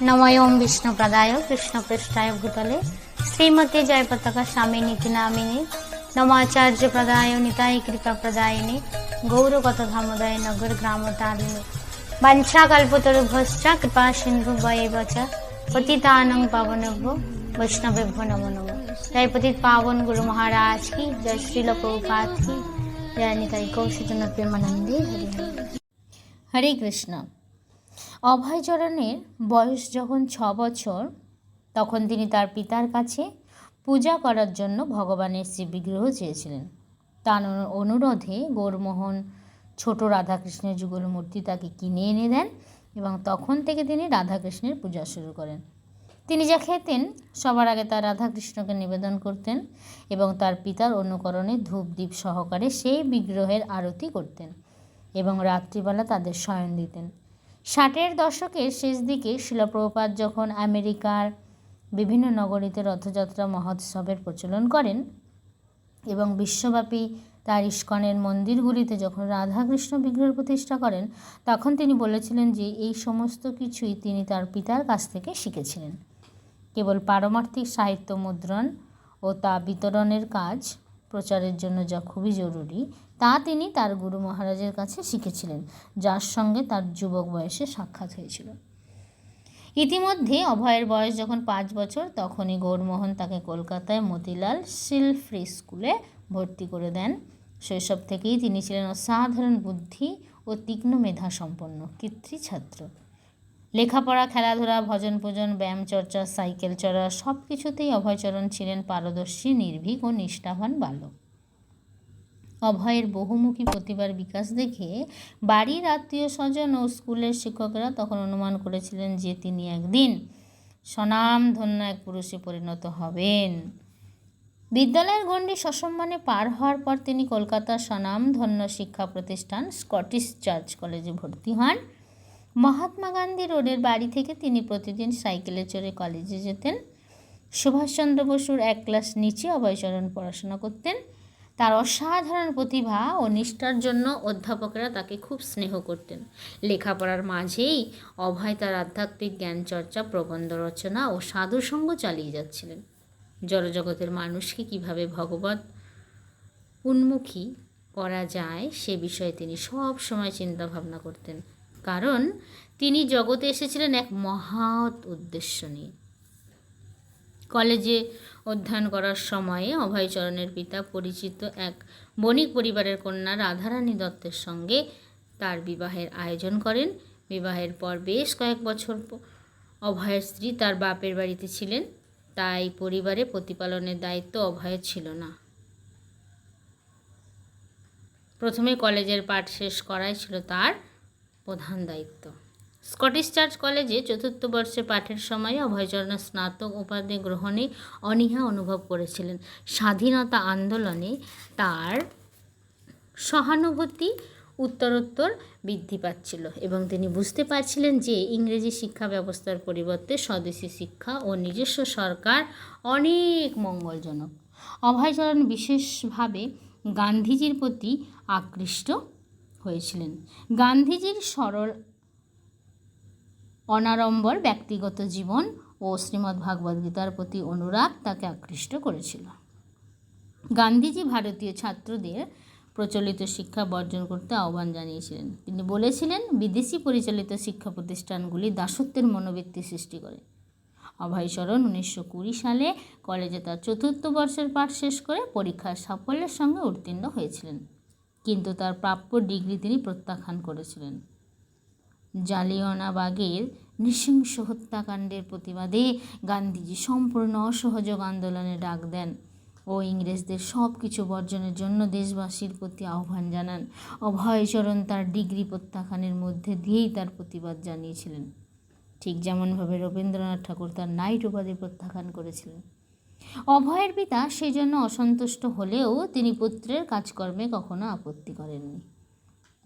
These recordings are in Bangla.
নময়ম বিষ্ণুপ্রদায় কৃষ্ণপৃষ্ঠায় ভূতলে শ্রীমতী জয় পতাকা স্বামী নীতি নামিনী নমাচার্য প্রদায় নিতাই কৃপা প্রদায়িনী গৌরগত ধামোদয় নগর গ্রাম তারিণী বাঞ্ছা কল্পতরুভশ্চ কৃপা সিন্ধু বয়েব চ পতিতানং পাবনভ্য বৈষ্ণবেভ্য নমো নমো জয় পতিত পাবন গুরু মহারাজ কি জয় শ্রীল প্রভুপাত কি জয় নিতাই কৌশিতন প্রেমানন্দে হরি হরে কৃষ্ণ অভয়চরণের বয়স যখন ছ বছর, তখন তিনি তার পিতার কাছে পূজা করার জন্য ভগবানের শ্রী বিগ্রহ চেয়েছিলেন। তার অনুরোধে গৌরমোহন ছোট রাধাকৃষ্ণের যুগল মূর্তি তাকে কিনে এনে দেন এবং তখন থেকে তিনি রাধাকৃষ্ণের পূজা শুরু করেন। তিনি যা খেতেন, সবার আগে তার রাধাকৃষ্ণকে নিবেদন করতেন এবং তার পিতার অনুকরণে ধূপ দ্বীপ সহকারে সেই বিগ্রহের আরতি করতেন এবং রাত্রিবেলা তাদের শয়ন দিতেন। ষাটের দশকের শেষ দিকে শিলপ্রপাত যখন আমেরিকার বিভিন্ন নগরীতে রথযাত্রা মহোৎসবের প্রচলন করেন এবং বিশ্বব্যাপী তার ইস্কনের মন্দিরগুলিতে যখন রাধাকৃষ্ণ বিগ্রহ প্রতিষ্ঠা করেন, তখন তিনি বলেছিলেন যে এই সমস্ত কিছুই তিনি তার পিতার কাছ থেকে শিখেছিলেন। কেবল পারমার্থিক সাহিত্য মুদ্রণ ও তা বিতরণের কাজ প্রচারের জন্য যা খুবই জরুরি তা তিনি তার গুরু মহারাজের কাছে শিখেছিলেন, যার সঙ্গে তার যুবক বয়সে সাক্ষাৎ হয়েছিল। ইতিমধ্যে অভয়ের বয়স যখন পাঁচ বছর, তখনই গৌরমোহন তাকে কলকাতায় মতিলাল সিলফ্রি স্কুলে ভর্তি করে দেন। শৈশব থেকেই তিনি ছিলেন অসাধারণ বুদ্ধি ও তীক্ষ্ণ মেধা সম্পন্ন কৃত্রি ছাত্র। লেখাপড়া, খেলাধুলা ভজন পূজন ব্যায়াম চর্চা, সাইকেল চড়া সব কিছুতেই অভয়চরণ ছিলেন পারদর্শী, নির্ভীক ও নিষ্ঠাবান বালক। অভয়ের বহুমুখী প্রতিভার বিকাশ দেখে বাড়ির আত্মীয় স্বজন ও স্কুলের শিক্ষকেরা তখন অনুমান করেছিলেন যে তিনি একদিন স্বনামধন্য এক পুরুষে পরিণত হবেন। বিদ্যালয়ের গণ্ডি সসম্মানে পার হওয়ার পর তিনি কলকাতার স্বনামধন্য শিক্ষা প্রতিষ্ঠান স্কটিশ চার্চ কলেজে ভর্তি হন। মহাত্মা গান্ধী রোডের বাড়ি থেকে তিনি প্রতিদিন সাইকেলে চড়ে কলেজে যেতেন। সুভাষচন্দ্র বসুর এক ক্লাস নিচে অভয়চরণ পড়াশোনা করতেন। তার অসাধারণ প্রতিভা ও নিষ্ঠার জন্য অধ্যাপকেরা তাকে খুব স্নেহ করতেন। লেখাপড়ার মাঝেই অভয় তার আধ্যাত্মিক জ্ঞান চর্চা প্রবন্ধ রচনা ও সাধুসঙ্গ চালিয়ে যাচ্ছিলেন। জড়জগতের মানুষকে কীভাবে ভগবত উন্মুখী করা যায় সে বিষয়ে তিনি সব সময় চিন্তা ভাবনা করতেন। কারণ তিনি জগতে এসেছিলেন এক মহৎ উদ্দেশ্য নিয়ে। কলেজে অধ্যয়ন করার সময়ে অভয়চরণের পিতা পরিচিত এক বণিক পরিবারের কন্যা রাধারানী দত্তের সঙ্গে তার বিবাহের আয়োজন করেন। বিবাহের পর বেশ কয়েক বছর অভয়ের স্ত্রী তার বাপের বাড়িতে ছিলেন। তাই পরিবারে প্রতিপালনের দায়িত্ব অভয়ের ছিল না। প্রথমে কলেজের পাঠ শেষ করাই ছিল তার প্রধান দায়িত্ব। স্কটিশ চার্চ কলেজে চতুর্থ বর্ষে পাঠের সময় অভয়চরণ স্নাতক উপাধি গ্রহণে অনীহা অনুভব করেছিলেন। স্বাধীনতা আন্দোলনে তার সহানুভূতি উত্তরোত্তর বৃদ্ধি পাচ্ছিল এবং তিনি বুঝতে পারছিলেন যে ইংরেজি শিক্ষা ব্যবস্থার পরিবর্তে স্বদেশী শিক্ষা ও নিজস্ব সরকার অনেক মঙ্গলজনক। অভয়চরণ বিশেষভাবে গান্ধীজির প্রতি আকৃষ্ট হয়েছিলেন। গান্ধীজির সরল অনাড়ম্বর ব্যক্তিগত জীবন ও শ্রীমদ্ ভাগবত গীতার প্রতি অনুরাগ তাকে আকৃষ্ট করেছিল। গান্ধীজি ভারতীয় ছাত্রদের প্রচলিত শিক্ষা বর্জন করতে আহ্বান জানিয়েছিলেন। তিনি বলেছিলেন, বিদেশি পরিচালিত শিক্ষা প্রতিষ্ঠানগুলি দাসত্বের মনোবৃত্তি সৃষ্টি করে। অভয়চরণ উনিশশো কুড়ি সালে কলেজে তার চতুর্থ বর্ষের পাঠ শেষ করে পরীক্ষার সাফল্যের সঙ্গে উত্তীর্ণ হয়েছিলেন। কিন্তু তার প্রাপ্য ডিগ্রি তিনি প্রত্যাখ্যান করেছিলেন। জালিয়ানাবাগের নৃশংস হত্যাকাণ্ডের প্রতিবাদে গান্ধীজি সম্পূর্ণ অসহযোগ আন্দোলনে ডাক দেন ও ইংরেজদের সব কিছু বর্জনের জন্য দেশবাসীর প্রতি আহ্বান জানান অভয়চরণ তার ডিগ্রি প্রত্যাখ্যানের মধ্যে দিয়েই তার প্রতিবাদ জানিয়েছিলেন। ঠিক যেমনভাবে রবীন্দ্রনাথ ঠাকুর তার নাইট উপাধি প্রত্যাখ্যান করেছিলেন। অভয়ের পিতা সেজন্য অসন্তুষ্ট হলেও তিনি পুত্রের কাজকর্মে কখনো আপত্তি করেননি।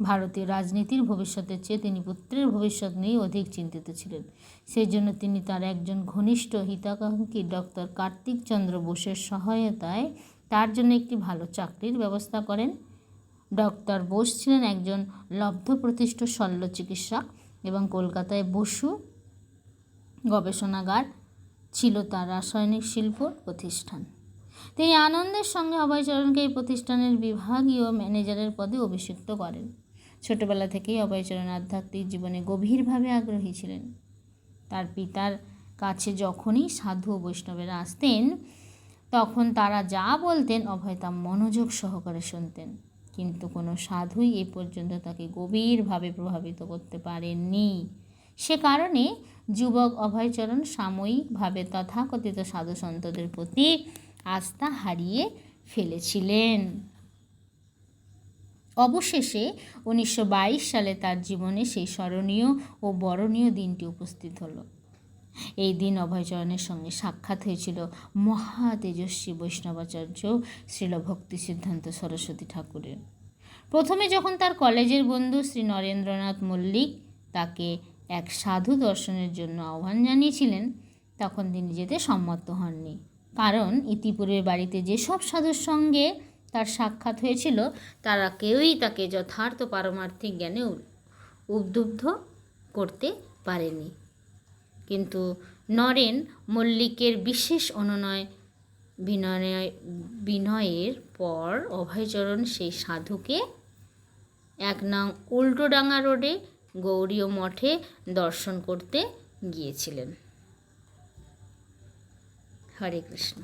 ভারতীয় রাজনীতির ভবিষ্যতের চেয়ে তিনি পুত্রের ভবিষ্যৎ নিয়ে অধিক চিন্তিত ছিলেন। সেই জন্য তিনি তার একজন ঘনিষ্ঠ হিতাকাঙ্ক্ষী ডক্টর কার্তিক চন্দ্র বোসের সহায়তায় তার জন্য একটি ভালো চাকরির ব্যবস্থা করেন। ডক্টর বোস ছিলেন একজন লব্ধ প্রতিষ্ঠ শল্য চিকিৎসক এবং কলকাতায় বসু গবেষণাগার ছিল তার রাসায়নিক শিল্প প্রতিষ্ঠান। তিনি আনন্দের সঙ্গে অভয়চরণকে এই প্রতিষ্ঠানের বিভাগীয় ম্যানেজারের পদে অভিষিক্ত করেন। ছোটবেলা থেকেই অভয়চরণ আধ্যাত্মিক জীবনে গভীরভাবে আগ্রহী ছিলেন। তার পিতার কাছে যখনই সাধু বৈষ্ণবেরা আসতেন, তখন তারা যা বলতেন অভয় তা মনোযোগ সহকারে শুনতেন। কিন্তু কোনো সাধুই এ পর্যন্ত তাকে গভীরভাবে প্রভাবিত করতে পারেননি। সে কারণে যুবক অভয়চরণ সাময়িকভাবে তথাকথিত সাধু সন্তদের প্রতি আস্থা হারিয়ে ফেলেছিলেন। অবশেষে উনিশশো বাইশ সালে তার জীবনে সেই স্মরণীয় ও বরণীয় দিনটি উপস্থিত হলো। এই দিন অভয়চরণের সঙ্গে সাক্ষাৎ হয়েছিল মহা তেজস্বী বৈষ্ণবাচার্য শ্রীল ভক্তি সিদ্ধান্ত সরস্বতী ঠাকুরের। প্রথমে যখন তার কলেজের বন্ধু শ্রী নরেন্দ্রনাথ মল্লিক তাকে এক সাধু দর্শনের জন্য আহ্বান জানিয়েছিলেন, তখন তিনি যেতে সম্মত হননি। কারণ ইতিপূর্বে বাড়িতে যেসব সাধুর সঙ্গে তার সাক্ষাৎ হয়েছিল, তারা কেউই তাকে যথার্থ পারমার্থিক জ্ঞানে উদ্বুদ্ধ করতে পারেনি। কিন্তু নরেন মল্লিকের বিশেষ অনুনয়, বিনয়, বিনয়ের পর অভয়চরণ সেই সাধুকে এক নং উল্টোডাঙ্গা রোডে গৌরীয় মঠে দর্শন করতে গিয়েছিলেন। হরে কৃষ্ণ।